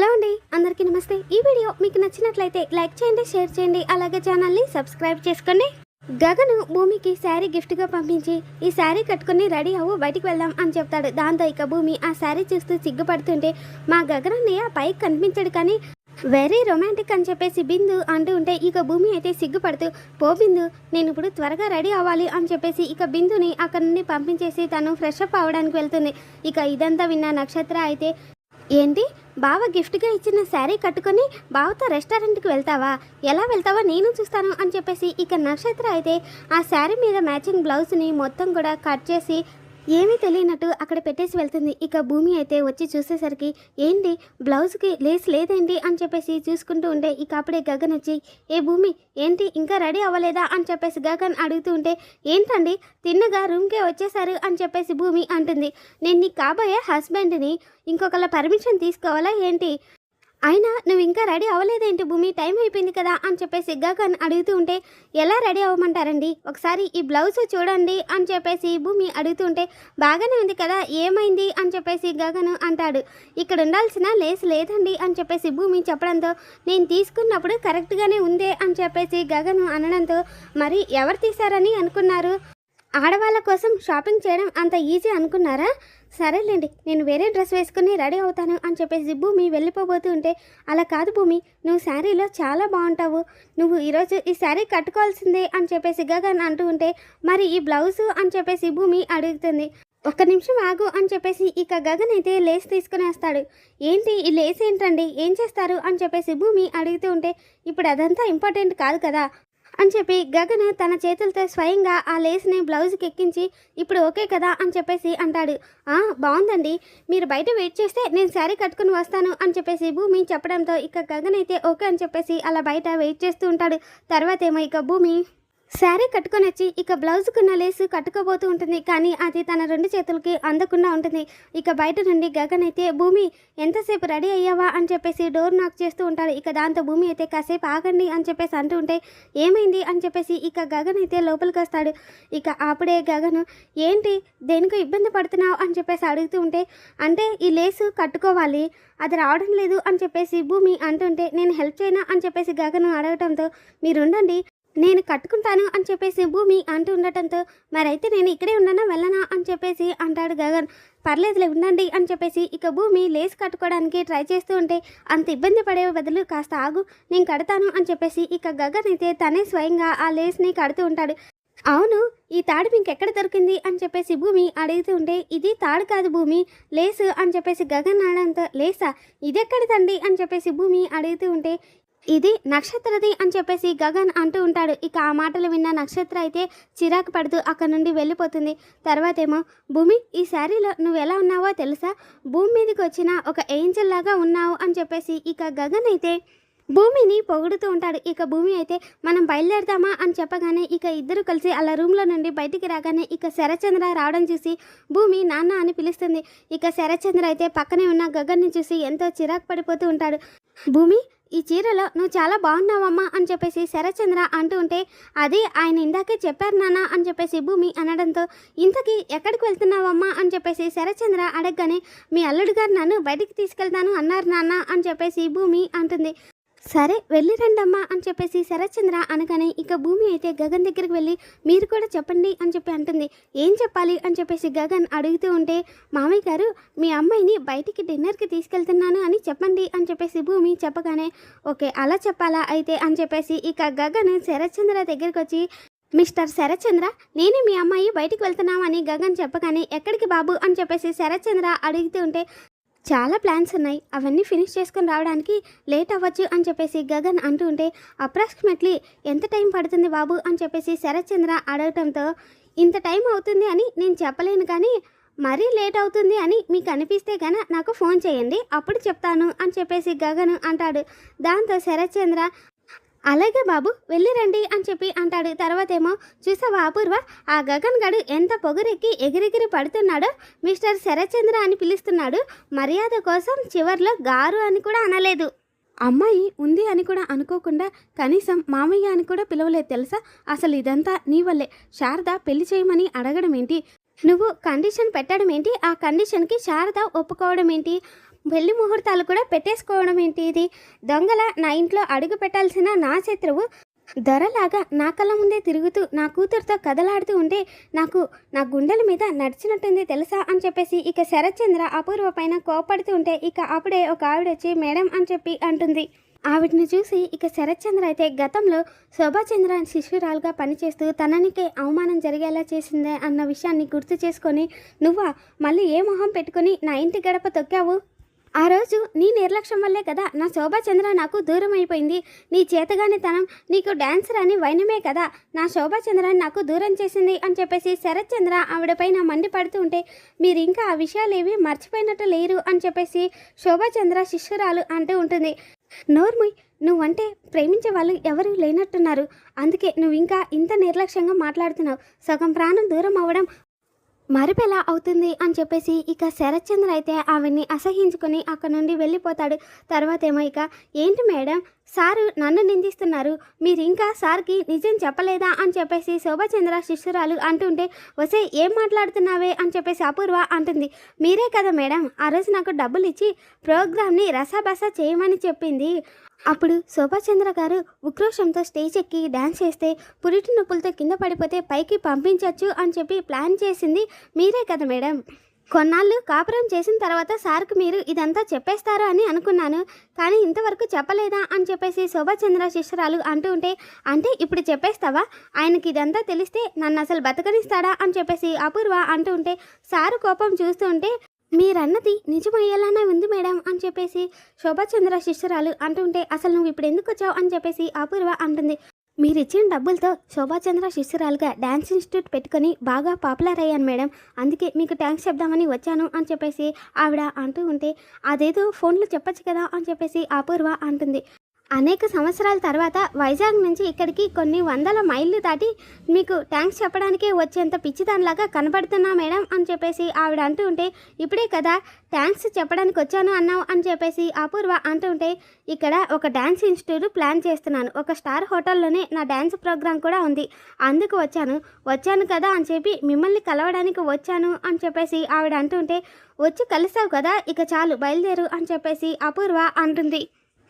Hello అండి అందరికీ నమస్తే. ఈ వీడియో మీకు నచ్చినట్లయితే లైక్ చేయండి షేర్ చేయండి అలాగే ఛానల్ని సబ్స్క్రైబ్ చేసుకోండి. గగను భూమికి శారీ గిఫ్ట్గా పంపించి ఈ శారీ కట్టుకుని రెడీ అవ్వు బయటికి వెళ్దాం అని చెప్తాడు. దాంతో ఇక భూమి ఆ శారీ చూస్తూ సిగ్గుపడుతుంటే మా గగన్ అన్నయ్య పైకి కనిపించడు కానీ వెరీ రొమాంటిక్ అని చెప్పేసి బిందు అంటూ ఉంటే ఇక భూమి అయితే సిగ్గుపడుతూ పో బిందు నేను ఇప్పుడు త్వరగా రెడీ అవ్వాలి అని చెప్పేసి ఇక బిందుని అక్కడ నుండి పంపించేసి తను ఫ్రెష్ అప్ అవ్వడానికి వెళ్తుంది. ఇక ఇదంతా విన్న నక్షత్ర అయితే ఏంటి? బావ గిఫ్ట్గా ఇచ్చిన శారీ కట్టుకొని బావతో రెస్టారెంట్కి వెళ్తావా? ఎలా వెళ్తావా నేను చూస్తాను అని చెప్పేసి ఇక నక్షత్ర అయితే ఆ శారీ మీద మ్యాచింగ్ బ్లౌజ్ని మొత్తం కూడా కట్ చేసి ఏమీ తెలియనట్టు అక్కడ పెట్టేసి వెళ్తుంది. ఇక భూమి అయితే వచ్చి చూసేసరికి ఏంటి? బ్లౌజ్కి లేస్ లేదేంటి? అని చెప్పేసి చూసుకుంటూ ఉంటే ఇక అప్పుడే గగన్ వచ్చి ఏ భూమి ఏంటి? ఇంకా రెడీ అవ్వలేదా? అని చెప్పేసి గగన్ అడుగుతూ ఉంటే ఏంటండి? తిన్నగా రూమ్కే వచ్చేసారు అని చెప్పేసి భూమి అంటుంది. నేను నీకు కాబోయే హస్బెండ్ని ఇంకొకళ్ళ పర్మిషన్ తీసుకోవాలా ఏంటి? అయినా నువ్వు ఇంకా రెడీ అవ్వలేదేంటి? భూమి టైం అయిపోయింది కదా అని చెప్పేసి గగన్ అడుగుతూ ఉంటే ఎలా రెడీ అవ్వమంటారండి? ఒకసారి ఈ బ్లౌజ్ చూడండి అని చెప్పేసి భూమి అడుగుతూ ఉంటే బాగానే ఉంది కదా ఏమైంది? అని చెప్పేసి గగన్ అంటాడు. ఇక్కడ ఉండాల్సిన లేస్ లేదండి అని చెప్పేసి భూమి చెప్పడంతో నేను తీసుకున్నప్పుడు కరెక్ట్గానే ఉందే అని చెప్పేసి గగను అనడంతో మరి ఎవరు తీశారని అనుకున్నారు? ఆడవాళ్ళ కోసం షాపింగ్ చేయడం అంత ఈజీ అనుకున్నారా? సరేలేండి నేను వేరే డ్రెస్ వేసుకుని రెడీ అవుతాను అని చెప్పేసి భూమి వెళ్ళిపోబోతూ ఉంటే అలా కాదు భూమి నువ్వు శారీలో చాలా బాగుంటావు. నువ్వు ఈరోజు ఈ శారీ కట్టుకోవాల్సిందే అని చెప్పేసి గగన్ అంటూ ఉంటే మరి ఈ బ్లౌజు అని చెప్పేసి భూమి అడుగుతుంది. ఒక్క నిమిషం ఆగు అని చెప్పేసి ఇక గగన్ అయితే లేస్ తీసుకుని వస్తాడు. ఏంటి ఈ లేస్ ఏంటండి? ఏం చేస్తారు? అని చెప్పేసి భూమి అడుగుతూ ఉంటే ఇప్పుడు అదంతా ఇంపార్టెంట్ కాదు కదా? అని చెప్పి గగన్ తన చేతులతో స్వయంగా ఆ లేస్ని బ్లౌజ్కి ఎక్కించి ఇప్పుడు ఓకే కదా అని చెప్పేసి అంటాడు. బాగుందండి మీరు బయట వెయిట్ చేస్తే నేను శారీ కట్టుకుని వస్తాను అని చెప్పేసి భూమి చెప్పడంతో ఇక గగన్ అయితే ఓకే అని చెప్పేసి అలా బయట వెయిట్ చేస్తూ ఉంటాడు. తర్వాత ఏమో ఇక భూమి శారీ కట్టుకొని వచ్చి ఇక బ్లౌజ్కున్న లేసు కట్టుకోబోతూ ఉంటుంది. కానీ అది తన రెండు చేతులకి అందకుండా ఉంటుంది. ఇక బయట నుండి గగన్ అయితే భూమి ఎంతసేపు రెడీ అయ్యావా? అని చెప్పేసి డోర్ నాక్ చేస్తూ ఉంటారు ఇక దాంతో భూమి అయితే కాసేపు ఆగండి అని చెప్పేసి అంటూ ఉంటే ఏమైంది? అని చెప్పేసి ఇక గగన్ అయితే లోపలికి వస్తాడు. ఇక అప్పుడే గగన్ ఏంటి? దేనికో ఇబ్బంది పడుతున్నావు? అని చెప్పేసి అడుగుతూ ఉంటే అంటే ఈ లేసు కట్టుకోవాలి. అది రావడం లేదు అని చెప్పేసి భూమి అంటుంటే నేను హెల్ప్ చేయనా? అని చెప్పేసి గగను అడగటంతో మీరుండండి. నేను కట్టుకుంటాను అని చెప్పేసి భూమి అంటూ ఉండటంతో మరైతే నేను ఇక్కడే ఉన్నానా వెళ్ళనా? అని చెప్పేసి అంటాడు గగన్. పర్లేదులే ఉండండి అని చెప్పేసి ఇక భూమి లేస్ కట్టుకోవడానికి ట్రై చేస్తూ ఉంటే అంత ఇబ్బంది పడే బదులు కాస్త ఆగు నేను కడతాను అని చెప్పేసి ఇక గగన్ అయితే తనే స్వయంగా ఆ లేస్ని కడుతూ ఉంటాడు. అవును ఈ తాడు మీకు ఎక్కడ దొరికింది? అని చెప్పేసి భూమి అడుగుతూ ఉంటే ఇది తాడు కాదు భూమి లేసు అని చెప్పేసి గగన్ అడంతో లేసా ఇదెక్కడిదండి అని చెప్పేసి భూమి అడుగుతూ ఉంటే ఇది నక్షత్రది అని చెప్పేసి గగన్ అంటూ ఉంటాడు. ఇక ఆ మాటలు విన్న నక్షత్ర అయితే చిరాకు పడుతూ అక్కడ నుండి వెళ్ళిపోతుంది. తర్వాత ఏమో భూమి ఈ శారీలో నువ్వు ఎలా ఉన్నావో తెలుసా? భూమి మీదకి వచ్చిన ఒక ఏంజల్ లాగా ఉన్నావు అని చెప్పేసి ఇక గగన్ అయితే భూమిని పొగుడుతూ ఉంటాడు. ఇక భూమి అయితే మనం బయలుదేరదామా అని చెప్పగానే ఇక ఇద్దరు కలిసి అలా రూమ్లో నుండి బయటికి రాగానే ఇక శరచంద్ర రావడం చూసి భూమి నాన్న అని పిలుస్తుంది. ఇక శరచంద్ర అయితే పక్కనే ఉన్న గగన్ని చూసి ఎంతో చిరాకు పడిపోతూ ఉంటాడు. భూమి ఈ చీరలో నువ్వు చాలా బాగున్నావమ్మా అని చెప్పేసి శరచంద్ర అంటూ ఉంటే అది ఆయన ఇందాకే చెప్పారు నాన్న అని చెప్పేసి భూమి అనడంతో ఇంతకీ ఎక్కడికి వెళ్తున్నావమ్మా అని చెప్పేసి శరచంద్ర అడగగానే మీ అల్లుడు గారు నన్ను బయటికి తీసుకెళ్తాను అన్నారు నాన్న అని చెప్పేసి భూమి అంటుంది. సరే వెళ్ళి రండమ్మా అని చెప్పేసి శరత్చంద్ర అనగానే ఇక భూమి అయితే గగన్ దగ్గరికి వెళ్ళి మీరు కూడా చెప్పండి అని చెప్పి అంటుంది. ఏం చెప్పాలి అని చెప్పేసి గగన్ అడుగుతూ ఉంటే మామయ్య గారు మీ అమ్మాయిని బయటికి డిన్నర్కి తీసుకెళ్తున్నాను అని చెప్పండి అని చెప్పేసి భూమి చెప్పగానే ఓకే అలా చెప్పాలా అయితే అని చెప్పేసి ఇక గగన్ శరత్చంద్ర దగ్గరికి వచ్చి మిస్టర్ శరత్చంద్ర నేను మీ అమ్మాయి బయటికి వెళ్తున్నామని గగన్ చెప్పగానే ఎక్కడికి బాబు అని చెప్పేసి శరత్చంద్ర అడుగుతూ ఉంటే చాలా ప్లాన్స్ ఉన్నాయి. అవన్నీ ఫినిష్ చేసుకొని రావడానికి లేట్ అవ్వచ్చు అని చెప్పేసి గగన్ అంటూ ఉంటే అప్రాక్సిమేట్లీ ఎంత టైం పడుతుంది బాబు? అని చెప్పేసి శరత్చంద్ర అడగటంతో ఇంత టైం అవుతుంది అని నేను చెప్పలేను కానీ మరీ లేట్ అవుతుంది అని మీకు అనిపిస్తే గన నాకు ఫోన్ చేయండి అప్పుడు చెప్తాను అని చెప్పేసి గగన్ అంటాడు. దాంతో శరత్చంద్ర అలాగే బాబు వెళ్ళి రండి అని చెప్పి అంటాడు. తర్వాత ఏమో చూసావా అపూర్వ? ఆ గగన్ గడు ఎంత పొగరెక్కి ఎగిరెగిరి పడుతున్నాడో మిస్టర్ శరచంద్ర అని పిలుస్తున్నాడు. మర్యాద కోసం చివర్లో గారు అని కూడా అనలేదు. అమ్మాయి ఉంది అని కూడా అనుకోకుండా కనీసం మామయ్య అని కూడా పిలవలేదు తెలుసా? అసలు ఇదంతా నీ వల్లే. శారద పెళ్ళి చేయమని అడగడం ఏంటి నువ్వు కండిషన్ పెట్టడం ఏంటి ఆ కండిషన్కి శారద ఒప్పుకోవడం ఏంటి పెళ్ళి ముహూర్తాలు కూడా పెట్టేసుకోవడం ఏంటి ఇది? దొంగల నా ఇంట్లో అడుగు పెట్టాల్సిన నా శత్రువు దొరలాగా నా కళ్ళ ముందే తిరుగుతూ నా కూతురుతో కదలాడుతూ ఉంటే నాకు నా గుండెల మీద నడిచినట్టుంది తెలుసా అని చెప్పేసి ఇక శరత్చంద్ర అపూర్వ పైన కోపడుతూ ఉంటే ఇక అప్పుడే ఒక ఆవిడ వచ్చి మేడం అని చెప్పి అంటుంది. ఆవిడని చూసి ఇక శరత్చంద్ర అయితే గతంలో శోభాచంద్ర శిష్యురాలుగా పనిచేస్తూ తననికే అవమానం జరిగేలా చేసిందే అన్న విషయాన్ని గుర్తు చేసుకొని నువ్వా? మళ్ళీ ఏ మొహం పెట్టుకొని నా ఇంటి గడప తొక్కావు? ఆ రోజు నీ నిర్లక్ష్యం వల్లే కదా నా శోభాచంద్ర నాకు దూరం అయిపోయింది. నీ చేతగానితనం నీకు డాన్సర్ అని వైనమే కదా. నా శోభాచంద్ర నాకు దూరం చేసింది అని చెప్పేసి శరత్చంద్ర ఆవిడపైన మండిపడుతూ ఉంటే మీరు ఇంకా ఆ విషయాలు ఏవి మర్చిపోయినట్టు లేరు అని చెప్పేసి శోభాచంద్ర శిష్యురాలు అంటూ ఉంటుంది. నోర్ముయ్ నువ్వంటే ప్రేమించే వాళ్ళు ఎవరు లేనట్టున్నారు. అందుకే నువ్వు ఇంకా ఇంత నిర్లక్ష్యంగా మాట్లాడుతున్నావు. సగం ప్రాణం దూరం అవ్వడం మరుపు ఎలా అవుతుంది అని చెప్పేసి ఇక శరత్చంద్ర అయితే ఆవిడ్ని అసహించుకొని అక్కడ నుండి వెళ్ళిపోతాడు. తర్వాత ఏమో ఇక ఏంటి మేడం? సారు నన్ను నిందిస్తున్నారు. మీరు ఇంకా సార్కి నిజం చెప్పలేదా? అని చెప్పేసి శోభచంద్ర శిష్యురాలు అంటుంటే వసే ఏం మాట్లాడుతున్నావే? అని చెప్పేసి అపూర్వ అంటుంది. మీరే కదా మేడం ఆ రోజు నాకు డబ్బులు ఇచ్చి ప్రోగ్రామ్ని రసాబస చేయమని చెప్పింది. అప్పుడు శోభాచంద్ర గారు ఉక్రోషంతో స్టేజ్ ఎక్కి డ్యాన్స్ చేస్తే పురిటి నొప్పులతో కింద పడిపోతే పైకి పంపించవచ్చు అని చెప్పి ప్లాన్ చేసింది. మీరే కదా మేడం. కొన్నాళ్ళు కాపురం చేసిన తర్వాత సార్కు మీరు ఇదంతా చెప్పేస్తారు అని అనుకున్నాను. కానీ ఇంతవరకు చెప్పలేదా అని చెప్పేసి శోభాచంద్ర శిష్యురాలు అంటూ ఉంటే అంటే ఇప్పుడు చెప్పేస్తావా? ఆయనకి ఇదంతా తెలిస్తే నన్ను అసలు బతకనిస్తాడా అని చెప్పేసి అపూర్వ అంటూ ఉంటే సారు కోపం చూస్తూ ఉంటే మీరన్నది నిజమయ్యేలానే ఉంది మేడం అని చెప్పేసి శోభాచంద్ర శిష్యురాలు అంటుంటే అసలు నువ్వు ఇప్పుడు ఎందుకు వచ్చావు అని చెప్పేసి అపూర్వ అంటుంది. మీరు ఇచ్చిన డబ్బులతో శోభాచంద్ర శిష్యురాలుగా డ్యాన్స్ ఇన్స్టిట్యూట్ పెట్టుకొని బాగా పాపులర్ అయ్యాను మేడం. అందుకే మీకు థ్యాంక్స్ చెప్దామని వచ్చాను అని చెప్పేసి ఆవిడ అంటూ ఉంటే అదేదో ఫోన్లో చెప్పచ్చు కదా అని చెప్పేసి అపూర్వ అంటుంది. అనేక సంవత్సరాల తర్వాత వైజాగ్ నుంచి ఇక్కడికి కొన్ని వందల మైళ్ళు దాటి మీకు థ్యాంక్స్ చెప్పడానికే వచ్చేంత పిచ్చిదానిలాగా కనబడుతున్నా మేడం అని చెప్పేసి ఆవిడ అంటూ ఉంటే ఇప్పుడే కదా థ్యాంక్స్ చెప్పడానికి వచ్చాను అన్నావు అని చెప్పేసి అపూర్వ అంటూ ఉంటే ఇక్కడ ఒక డ్యాన్స్ ఇన్స్టిట్యూట్ ప్లాన్ చేస్తున్నాను. ఒక స్టార్ హోటల్లోనే నా డ్యాన్స్ ప్రోగ్రామ్ కూడా ఉంది. అందుకు వచ్చాను. వచ్చాను కదా అని చెప్పి మిమ్మల్ని కలవడానికి వచ్చాను అని చెప్పేసి ఆవిడ అంటుంటే వచ్చి కలిసావు కదా ఇక చాలు బయలుదేరు అని చెప్పేసి అపూర్వ అంటుంది.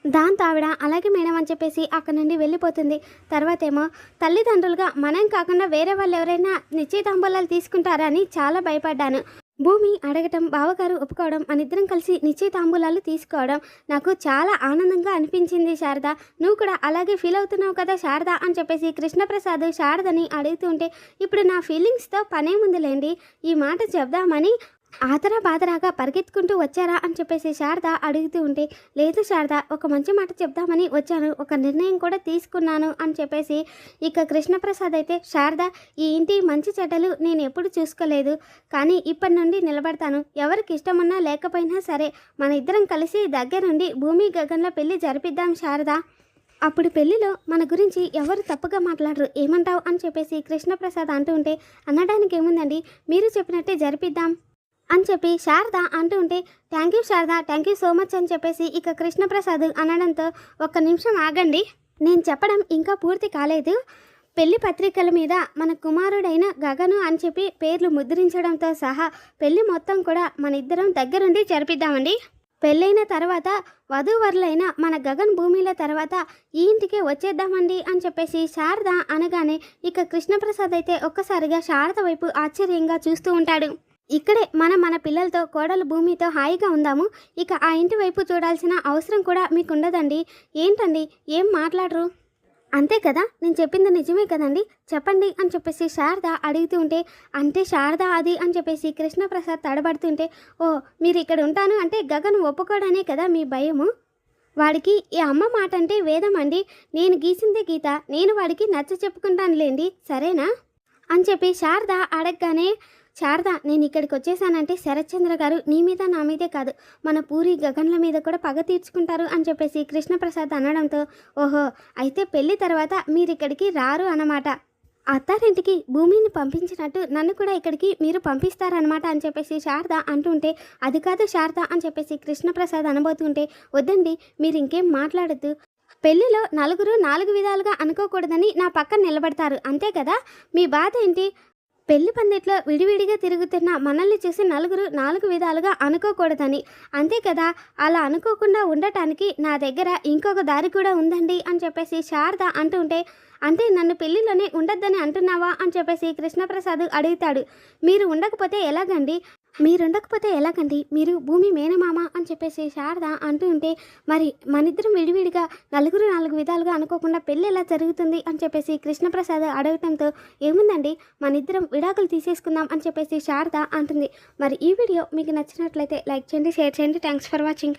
దాంతో ఆవిడ అలాగే మేడం అని చెప్పేసి అక్కడ నుండి వెళ్ళిపోతుంది. తర్వాత ఏమో తల్లిదండ్రులుగా మనం కాకుండా వేరే వాళ్ళు ఎవరైనా నిశ్చయితాంబూలాలు తీసుకుంటారా అని చాలా భయపడ్డాను. భూమి అడగటం బావగారు ఒప్పుకోవడం మనిద్దరం కలిసి నిశ్చయితాంబూలాలు తీసుకోవడం నాకు చాలా ఆనందంగా అనిపించింది శారద. నువ్వు కూడా అలాగే ఫీల్ అవుతున్నావు కదా శారద అని చెప్పేసి కృష్ణప్రసాద్ శారదని అడుగుతుంటే ఇప్పుడు నా ఫీలింగ్స్తో పనేముందిలేండి ఈ మాట చెప్దామని ఆతరా బాధరాగా పరిగెత్తుకుంటూ వచ్చారా అని చెప్పేసి శారద అడుగుతూ ఉంటే లేదు శారద ఒక మంచి మాట చెప్దామని వచ్చాను. ఒక నిర్ణయం కూడా తీసుకున్నాను అని చెప్పేసి ఇక కృష్ణప్రసాద్ అయితే శారద ఈ ఇంటి మంచి చెడ్డలు నేను ఎప్పుడు చూసుకోలేదు. కానీ ఇప్పటి నుండి నిలబడతాను. ఎవరికి ఇష్టమున్నా లేకపోయినా సరే మన ఇద్దరం కలిసి దగ్గరుండి భూమి గగన్లో పెళ్ళి జరిపిద్దాం శారద. అప్పుడు పెళ్ళిలో మన గురించి ఎవరు తప్పుగా మాట్లాడరు. ఏమంటావు? అని చెప్పేసి కృష్ణప్రసాద్ అంటూ ఉంటే అనడానికి ఏముందండి? మీరు చెప్పినట్టే జరిపిద్దాం. అని చెప్పి శారద అంటూ ఉంటే thank you Sharada thank you so much అని చెప్పేసి ఇక కృష్ణప్రసాద్ అనడంతో ఒక్క నిమిషం ఆగండి. నేను చెప్పడం ఇంకా పూర్తి కాలేదు. పెళ్ళి పత్రికల మీద మన కుమారుడైన గగను అని చెప్పి పేర్లు ముద్రించడంతో సహా పెళ్ళి మొత్తం కూడా మన ఇద్దరం దగ్గరుండి జరిపిద్దామండి. పెళ్ళైన తర్వాత వధూవరులైన మన గగన్ భూమిల తర్వాత ఈ ఇంటికి వచ్చేద్దామండి అని చెప్పేసి శారద అనగానే ఇక కృష్ణప్రసాద్ అయితే ఒక్కసారిగా శారద వైపు ఆశ్చర్యంగా చూస్తూ ఉంటాడు. ఇక్కడే మనం మన పిల్లలతో కోడలు భూమితో హాయిగా ఉందాము. ఇక ఆ ఇంటి వైపు చూడాల్సిన అవసరం కూడా మీకు ఉండదండి ఏంటండి? ఏం మాట్లాడరు? అంతే కదా? నేను చెప్పింది నిజమే కదండి? చెప్పండి అని చెప్పేసి శారద అడుగుతూ ఉంటే అంటే శారద అది అని చెప్పేసి కృష్ణప్రసాద్ తడబడుతుంటే ఓ మీరు ఇక్కడ ఉంటాను అంటే గగన్ ఒప్పుకోవడానే కదా మీ భయము? వాడికి ఈ అమ్మ మాట అంటే వేదం అండి. నేను గీసిందే గీత. నేను వాడికి నచ్చ చెప్పుకుంటానులేండి. సరేనా? అని చెప్పి శారద అడగగానే శారద నేను ఇక్కడికి వచ్చేసానంటే శరత్చంద్ర గారు నీ మీద నా మీదే కాదు మన పూరి గగన్ల మీద కూడా పగ తీర్చుకుంటారు అని చెప్పేసి కృష్ణప్రసాద్ అనడంతో ఓహో అయితే పెళ్ళి తర్వాత మీరు ఇక్కడికి రారు అన్నమాట. అత్తారింటికి భూమిని పంపించినట్టు నన్ను కూడా ఇక్కడికి మీరు పంపిస్తారనమాట అని చెప్పేసి శారద అంటుంటే అది కాదు శారద అని చెప్పేసి కృష్ణప్రసాద్ అనబోతుంటే వద్దండి మీరు ఇంకేం మాట్లాడద్దు. పెళ్ళిలో నలుగురు నాలుగు విధాలుగా అనుకోకూడదని నా పక్కన నిలబడతారు అంతే కదా? మీ బాధ ఏంటి? పెళ్ళి పందిట్లో విడివిడిగా తిరుగుతున్న మనల్ని చూసి నలుగురు నాలుగు విధాలుగా అనుకోకూడదని. అంతే కదా? అలా అనుకోకుండా ఉండటానికి నా దగ్గర ఇంకొక దారి కూడా ఉందండి అని చెప్పేసి శారద అంటుంటే అంటే నన్ను పెళ్ళిలోనే ఉండొద్దని అంటున్నావా? అని చెప్పేసి కృష్ణప్రసాద్ అడుగుతాడు. మీరు ఉండకపోతే ఎలాగండి? మీరు ఉండకపోతే ఎలాగండి? మీరు భూమి మేనమామ అని చెప్పేసి శారద అంటూ ఉంటే మరి మనిద్దరం విడివిడిగా నలుగురు నాలుగు విధాలుగా అనుకోకుండా పెళ్ళి ఎలా జరుగుతుంది అని చెప్పేసి కృష్ణప్రసాద్ అడగటంతో ఏముందండి? మనిద్దరం విడాకులు తీసేసుకుందాం అని చెప్పేసి శారద అంటుంది. మరి ఈ వీడియో మీకు నచ్చినట్లయితే లైక్ చేయండి షేర్ చేయండి. Thanks for watching